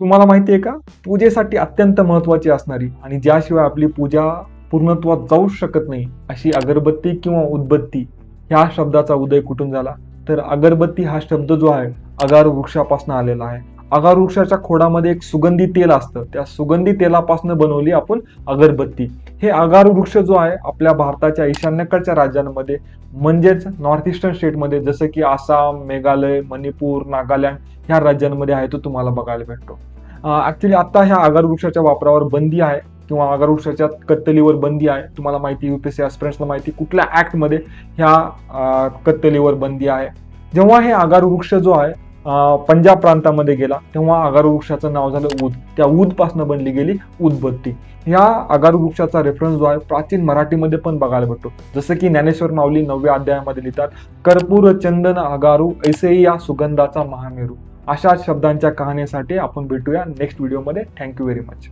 तुम्हाला माहिती आहे का? पूजेसाठी अत्यंत महत्वाची असणारी आणि ज्याशिवाय आपली पूजा पूर्णत्वात जाऊ शकत नाही अशी अगरबत्ती किंवा उदबत्ती ह्या शब्दाचा उदय कुठून झाला? तर अगरबत्ती हा शब्द जो आहे अगार वृक्षापासून आलेला आहे. अगार वृक्षाच्या खोडामध्ये एक सुगंधी तेल असतं. त्या सुगंधी तेलापासून बनवली आपण अगरबत्ती. हे अगार वृक्ष जो आहे आपल्या भारताच्या ईशान्येकडच्या राज्यांमध्ये म्हणजेच नॉर्थ इस्टर्न स्टेटमध्ये जसं की आसाम मेघालय मणिपूर नागालँड ह्या राज्यांमध्ये आहे तो तुम्हाला बघायला भेटतो. ऍक्च्युली आता ह्या आगार वृक्षाच्या वापरावर बंदी आहे किंवा आगार वृक्षाच्या कत्तलीवर बंदी आहे. तुम्हाला माहिती युपीएससी एस्पिरंट्सला माहिती कुठल्या ऍक्टमध्ये ह्या कत्तलीवर बंदी आहे. जेव्हा हे आगार वृक्ष जो आहे पंजाब प्रांतामध्ये गेला तेव्हा आगार वृक्षाचं नाव झालं ऊद. त्या ऊदपासून बनली गेली उदबत्ती ह्या आगार वृक्षाचा रेफरन्स जो आहे प्राचीन मराठीमध्ये पण बघायला भेटतो. जसं की ज्ञानेश्वर माऊली नवव्या अध्यायामध्ये लिहितात कर्पूर चंदन अगारू ऐसेही या सुगंधाचा महामेरू. अशा शब्दांच्या कहाणीसाठी आपण भेटूया नेक्स्ट व्हिडिओमध्ये थँक्यू व्हेरी मच